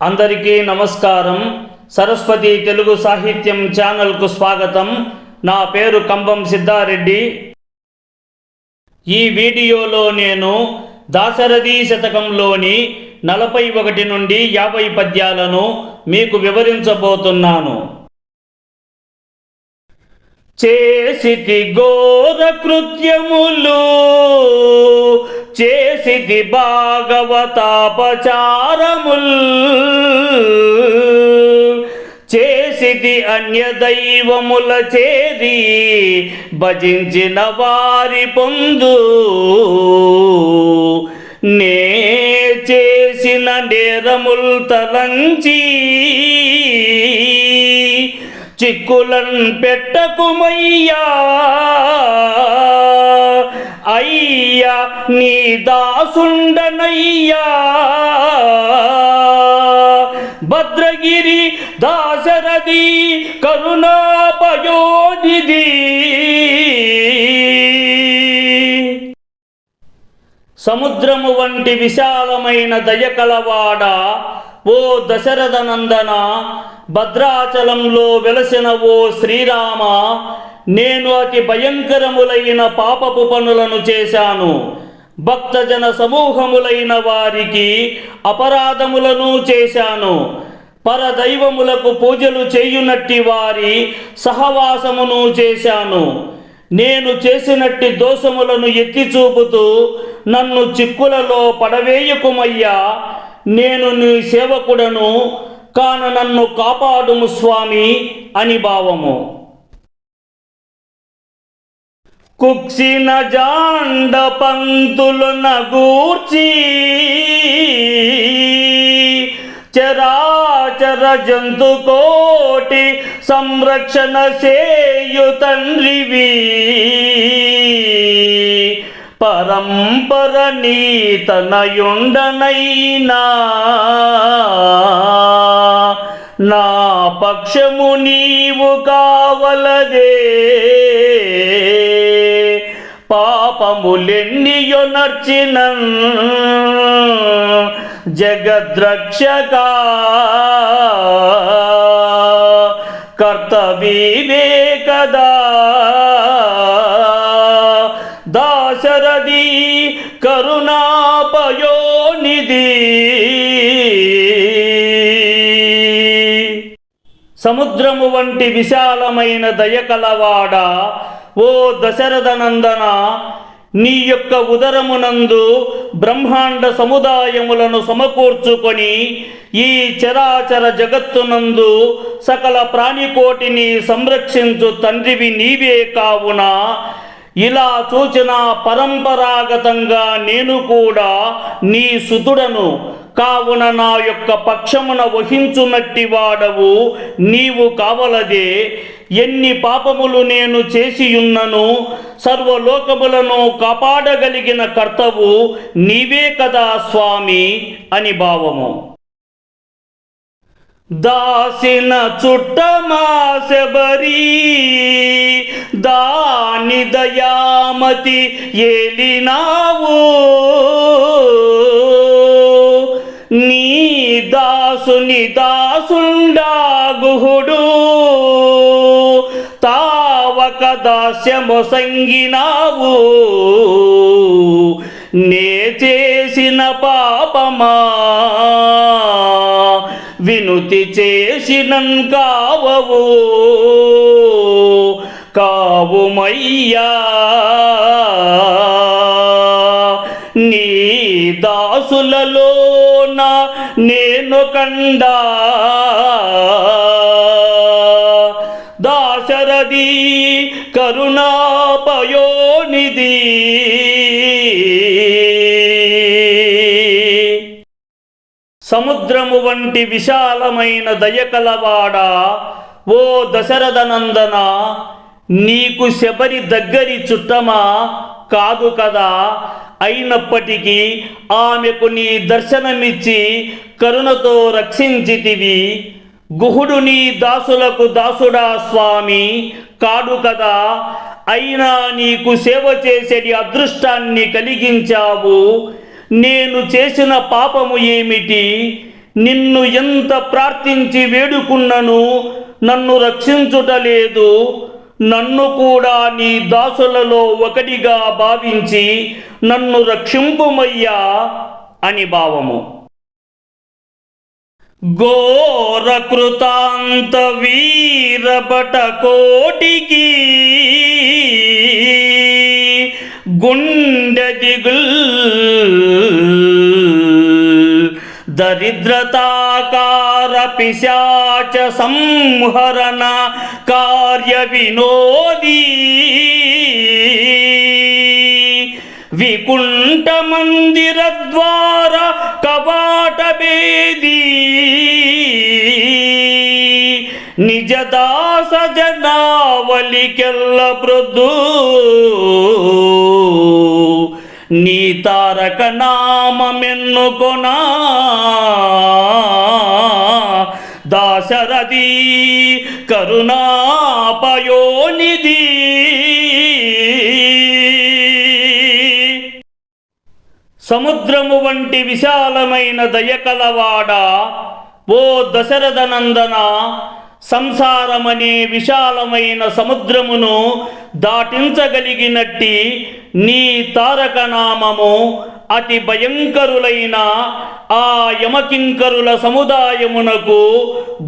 అందరికీ నమస్కారం. సరస్వతి తెలుగు సాహిత్యం ఛానల్కు స్వాగతం. నా పేరు కంబం సిద్ధారెడ్డి. ఈ వీడియోలో నేను దాశరథి శతకంలోని నలభై ఒకటి నుండి యాభై పద్యాలను మీకు వివరించబోతున్నాను. చేసితి ఘోర కృత్యములు చేసిది భాగవతాపచారముల్. చేసిది అన్య దైవముల చేరి భజించిన వారి పొందు. నే చేసిన నేరముల్ తలంచి. చిక్కులన్ పెట్టకుమయ్యా. అయ్యా నీ దాసుండనయ్యా. భద్రగిరి దాశరథి కరుణాపయోనిధి. సముద్రము వంటి విశాలమైన దయకలవాడ ఓ దశరథ నందన భద్రాచలంలో వెలసిన ఓ శ్రీరామ నేను అతి భయంకరములైన పాపపు పనులను చేశాను. భక్తజన సమూహములైన వారికి అపరాధములను చేశాను. పరదైవములకు పూజలు చేయునట్టి వారి సహవాసమును చేశాను. నేను చేసినట్టి దోషములను ఎత్తి చూపుతూ నన్ను చిక్కులలో పడవేయకుమయ్యా. నేను నీ సేవకుడను కాన నన్ను కాపాడుము స్వామి అని భావము. కుక్సిన జాండ పంతులు నగూర్చి చరాచర జంతు కోటి సంరక్షణ సేయు తండ్రివి. పరంపర నీతనయుండనైనా నా పక్షము నీవు కావలదే. పాపములెన్నియో నర్చినన్ జగద్రక్షక కర్తవీవే కదా దాశరథి కరుణాపయోనిధి. సముద్రము వంటి విశాలమైన దయకలవాడ ఓ దశరథ నందన నీ యొక్క ఉదరమునందు బ్రహ్మాండ సముదాయములను సమకూర్చుకొని ఈ చరాచర జగత్తునందు సకల ప్రాణికోటిని సంరక్షించు తండ్రివి నీవే కావున ఇలా చూచిన పరంపరాగతంగా నేను కూడా నీ సుతుడను కావున నా యొక్క పక్షమున వహించునట్టి వాడవు నీవు కావలదే. ఎన్ని పాపములు నేను చేసియున్నను సర్వలోకములను కాపాడగలిగిన కర్తవు నీవే కదా స్వామి అని భావము. దాసిన చుట్టమాశబరి దాని దయామతి ఏలినావు. నీ దాసుని దాసుండాగుహుడు. తావక దాస్యము సంగినావు. నే చేసిన పాపమా. వినుతి చేసినం కావవు. కావుమయ్యా. నీ దాసులలోన నేను కండా. దాశరథి కరుణాపయోనిధి. సముద్రము వంటి విశాలమైన దయకలవాడా. ఓ దశరథ నందన నీకు శబరి దగ్గరి చుట్టమా? కాదు కదా. అయినప్పటికీ ఆమెకు నీ దర్శనమిచ్చి కరుణతో రక్షించితివి. గుహుడు నీ దాసులకు దాసుడా స్వామి. కాడు కదా. అయినా నీకు సేవ చేసేటి అదృష్టాన్ని కలిగించావు. నేను చేసిన పాపము ఏమిటి? నిన్ను ఎంత ప్రార్థించి వేడుకున్నను నన్ను రక్షించుటలేదు. నన్ను కూడా నీ దాసులలో ఒకటిగా భావించి నన్ను రక్షింపుమయ్యా అని భావము. ఘోరకృతాంత వీరపట కోటికి గుండె దిగుల్ దరిద్రతాకార పిశాచ సంహరణ కార్య వినోదీ వికుంఠ మందిర ద్వార కవాట భేదీ నిజ దాస జనావలికెల్ల ప్రొద్దు. నీ తారక నామమెన్నుకొనా? దాశరథి కరుణాపయోనిధి. సముద్రము వంటి విశాలమైన దయకలవాడ ఓ దశరథనందన సంసారమనే విశాలమైన సముద్రమును దాటించగలిగినట్టి నీ తారక నామము అతి భయంకరులైన ఆ యమకింకరుల సముదాయమునకు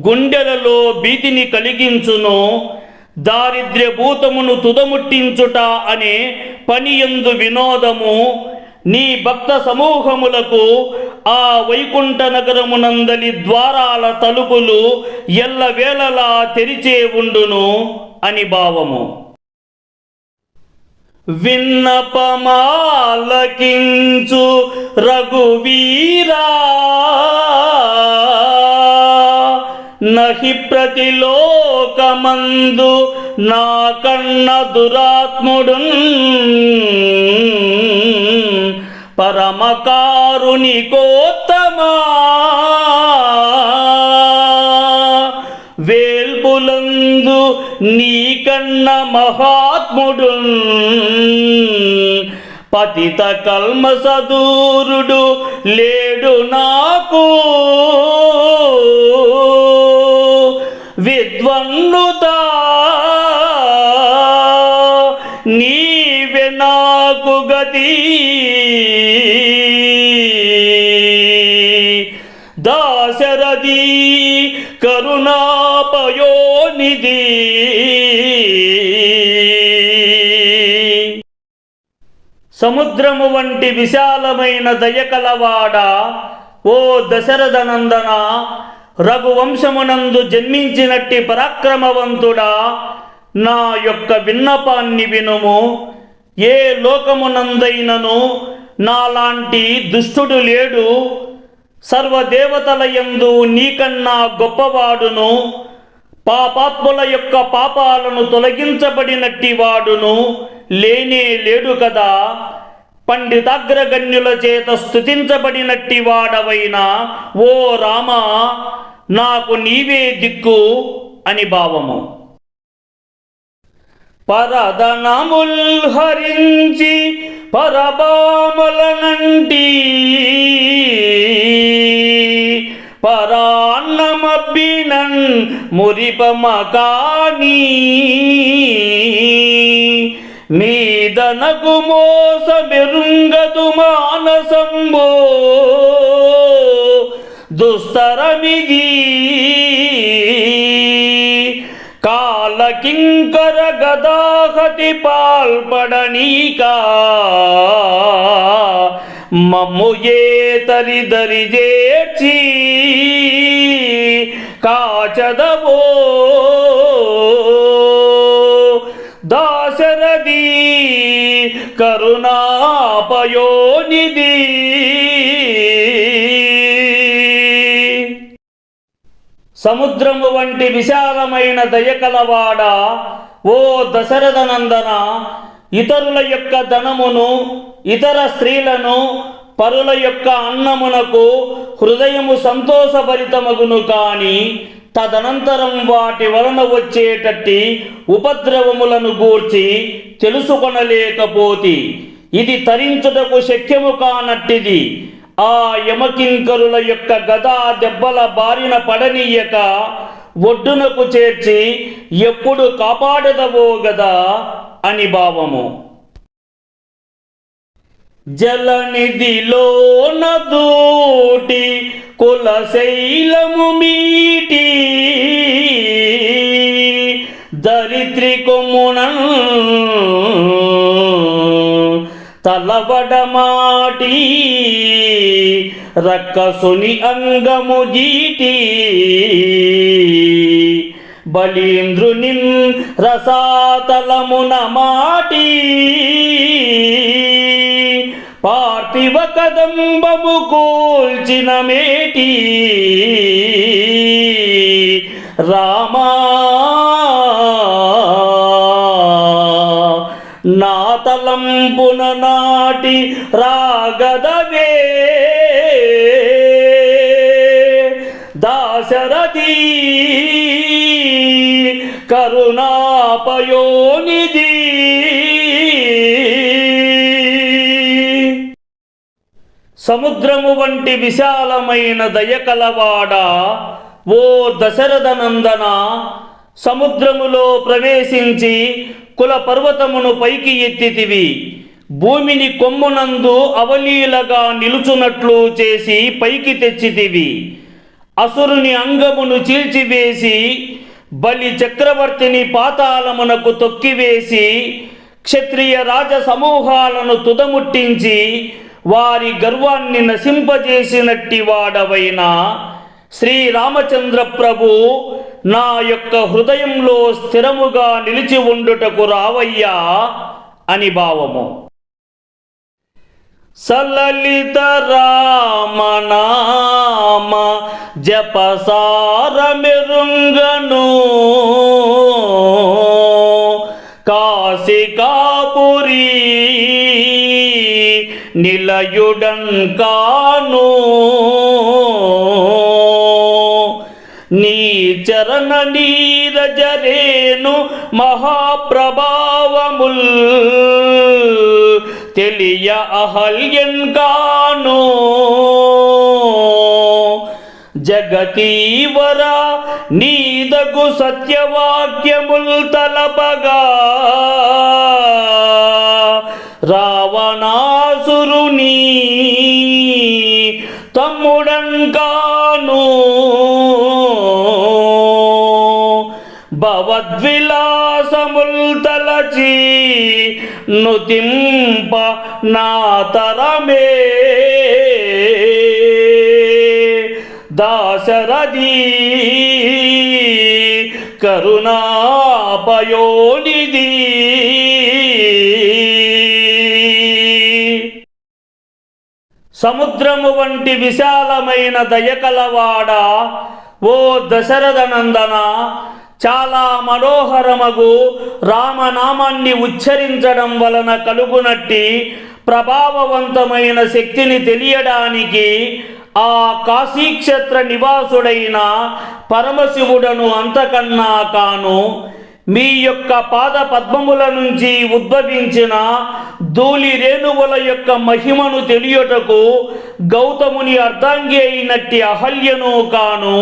గుండెలలో భీతిని కలిగించును. దారిద్ర్య భూతమును తుదముట్టించుట అనే పనియందు వినోదము నీ భక్త సమూహములకు ఆ వైకుంఠ నగరమునందలి ద్వారాల తలుపులు ఎల్లవేళలా తెరిచే ఉండును అని భావము. విన్నపమాలకించు రఘువీరా నహి ప్రతిలోకమందు నా కన్న దురాత్ముడు పరమకారుని కోత్తమా. వేల్పులందు నీకన్న మహాత్ముడు పతిత కల్మ సదూరుడు లేడు నాకు. దాశరథి కరుణాపయోనిధి. సముద్రము వంటి విశాలమైన దయకలవాడ ఓ దశరథనందన రఘువంశమునందు జన్మించినట్టి పరాక్రమవంతుడా నా యొక్క విన్నపాన్ని వినుము. ఏ లోకమునందైనను నాలాంటి దుష్టుడు లేడు. సర్వదేవతలయందు నీకన్నా గొప్పవాడును పాపాత్ముల యొక్క పాపాలను తొలగించబడినట్టి వాడును లేనే లేడు కదా. పండితాగ్రగణ్యుల చేత స్తుతించబడినట్టి వాడవైన ఓ రామ నాకు నీవే దిక్కు అని భావము. పరదనముల్ హరించి పరబాములనంటి పరాన్నమబ్బినన్ మురిపమకాని మీదనకు మోస బెరుంగదు మానసంబో దుస్తరమిది కింకర గదాహతి పాల్పడనీకా మమ్ము ఏ తరి దరి చేర్చి కాచదవో. దాశరథి కరుణాపయోనిధి. సముద్రము వంటి విశాలమైన దయకలవాడ ఓ దశరథ నందన ఇతరుల యొక్క ధనమును ఇతర స్త్రీలను పరుల యొక్క అన్నమునకు హృదయము సంతోషభరితమగును కాని తదనంతరం వాటి వలన వచ్చేటట్టి ఉపద్రవములను గూర్చి తెలుసుకొనలేకపోతి. ఇది తరించుటకు శక్యము కానట్టిది. ఆ యమకింకరుల యొక్క గదా దెబ్బల బారిన పడనీయక ఒడ్డునకు చేర్చి ఎప్పుడు కాపాడదవో గదా అని భావము. జలనిధిలో నదూటి కులశైలము మీటి దరిద్రి కొమ్మున తలవడమాటి రక్కసుని అంగము జీటి బలీంద్రుని రసాతలమున మాటి పార్థివ కదంబము కూల్చిన మేటి రామా నా తలంపున నాటి రాగదవే. దాశరథి కరుణాపయోనిధి. సముద్రము వంటి విశాలమైన దయకలవాడ ఓ దశరథనందన సముద్రములో ప్రవేశించి కుల పర్వతమును పైకి ఎత్తితివి. భూమిని కొమ్మునందు అవలీలగా నిలుచున్నట్లు చేసి పైకి తెచ్చితివి. అసురుని అంగమును చీల్చివేసి బలి చక్రవర్తిని పాతాళమునకు తొక్కివేసి క్షత్రియ రాజ సమూహాలను తుదముట్టించి వారి గర్వాన్ని నశింపజేసినట్టి వాడవైన శ్రీరామచంద్ర ప్రభు నా యొక్క హృదయంలో స్థిరముగా నిలిచి ఉండుటకు రావయ్యా అని భావము. సలలిత రామనామ జపసారమిరుంగను. కాశికాపురీ కాశికాపురి నిలయుడన్ కాను. నీ చరణ నీరజరేను మహాప్రభావముల్. తెలియ అహల్యన్ గాను. జగతీవర నీదగు సత్యవాక్యముల్ తలపగా. రావణాసురుని తమ్ముడన్ భవద్విలాసముల్తలచి నుతింప నాతరమే దాశరథీ కరుణాపయోనిధి. సముద్రము వంటి విశాలమైన దయకలవాడ ఓ దశరథనందన చాలా మనోహరమగు రామనామాన్ని ఉచ్చరించడం వలన కలుగునట్టి ప్రభావవంతమైన శక్తిని తెలియడానికి ఆ కాశీక్షేత్ర నివాసుడైన పరమశివుడను అంతకన్నా కాను మీ యొక్క పాద పద్మముల నుంచి ఉద్భవించిన ధూళి రేణువుల యొక్క మహిమను తెలియుటకు గౌతముని అర్ధాంగి అయినట్టి అహల్యను కాను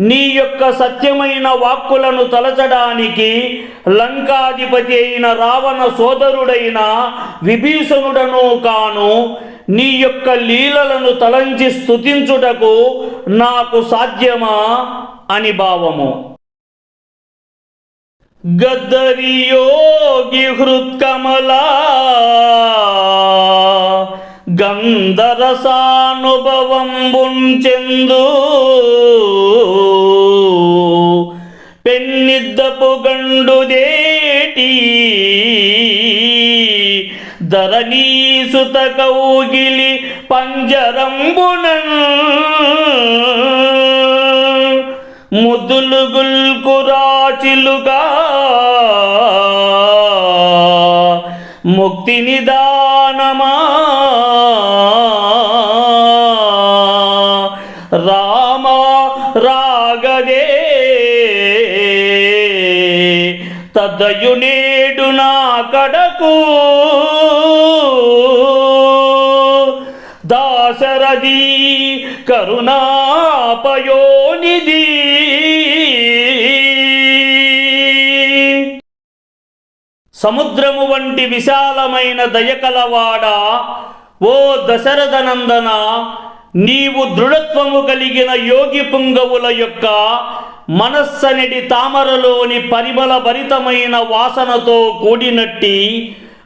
నీ యొక్క సత్యమైన వాక్కులను తలచడానికి లంకాధిపతి అయిన రావణ సోదరుడైన విభీషణుడను కాను నీ యొక్క లీలలను తలంచి స్తుతించుటకు నాకు సాధ్యమా అని భావము. గద్దరియోగి హృత్కమలా గంధరసానుభవంబుంచెందు. పెన్నిద్దపు గండుదేటి ధరణీసుత కౌగిలి పంజరంబునన్. ముద్దులు ముక్తినిదా తదయు నేడు నా కడకు. దాసరది దాశరథి కరుణాపయోనిధి. సముద్రము వంటి విశాలమైన దయకలవాడ ఓ దశరథనందన నీవు దృఢత్వము కలిగిన యోగి పుంగవుల యొక్క మనస్సనిటి తామరలోని పరిమళ భరితమైన వాసనతో కూడినట్టి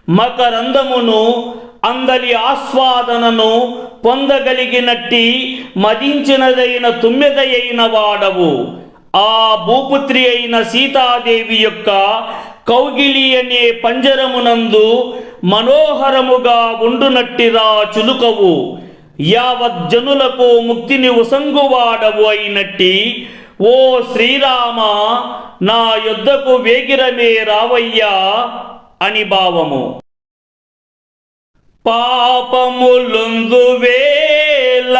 మకరందమును అందలి ఆస్వాదనను పొందగలిగినట్టి మదించినదైన తుమ్మెదయైన వాడవు. ఆ భూపుత్రి అయిన సీతాదేవి యొక్క కౌగిలి అనే పంజరమునందు మనోహరముగా ఉండునట్టిరా చులుకవు. యావజ్జనులకు ముక్తిని ఉసంగువాడవు అయినట్టి ఓ శ్రీరామ నా యుద్ధకు వేగిరమే రావయ్యా అని భావము. పాపములుందు వేల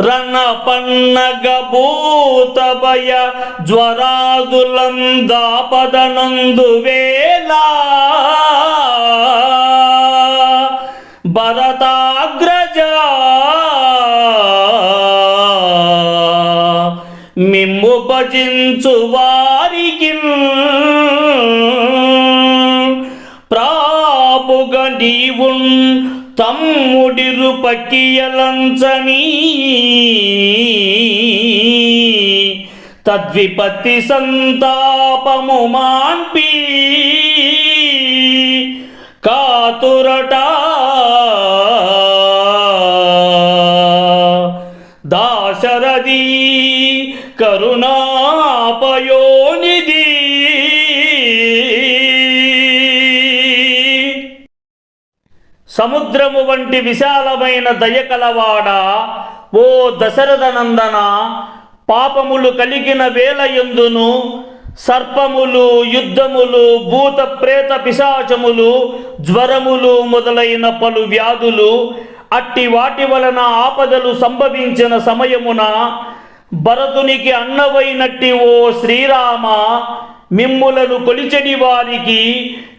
రణ పన్నగ భూత భయ జ్వరాదులందాపదనందు వేళ భరతాగ్రజ భజించు వారికి ప్రాపుగ నీవున్ తమ్ముడిరు పక్కియలంచని తద్విపత్తి సంతాపము మాన్పి కాతురట దాశరథి కరుణాపయోనిధి. సముద్రము వంటి విశాలమైన దయకలవాడ ఓ దశరథ నందన పాపములు కలిగిన వేల ఎందును? సర్పములు యుద్ధములు భూత ప్రేత పిశాచములు జ్వరములు మొదలైన పలు వ్యాధులు అట్టి వాటి వలన ఆపదలు సంభవించిన సమయమున భరతునికి అన్నవైనట్టి ఓ శ్రీరామ మిమ్ములను కొలిచని వారికి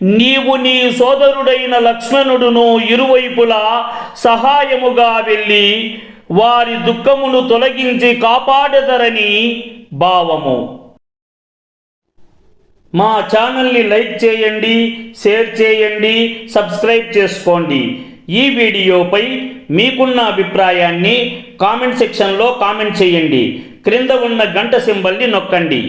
నీవు నీ సోదరుడైన లక్ష్మణుడును ఇరువైపులా సహాయముగా వెళ్ళి వారి దుఃఖమును తొలగించి కాపాడదరని భావము. మా ఛానల్ని లైక్ చేయండి షేర్ చేయండి సబ్స్క్రైబ్ చేసుకోండి. ఈ వీడియోపై మీకున్న అభిప్రాయాన్ని కామెంట్ సెక్షన్లో కామెంట్ చేయండి. క్రింద ఉన్న గంట సింబల్ని నొక్కండి.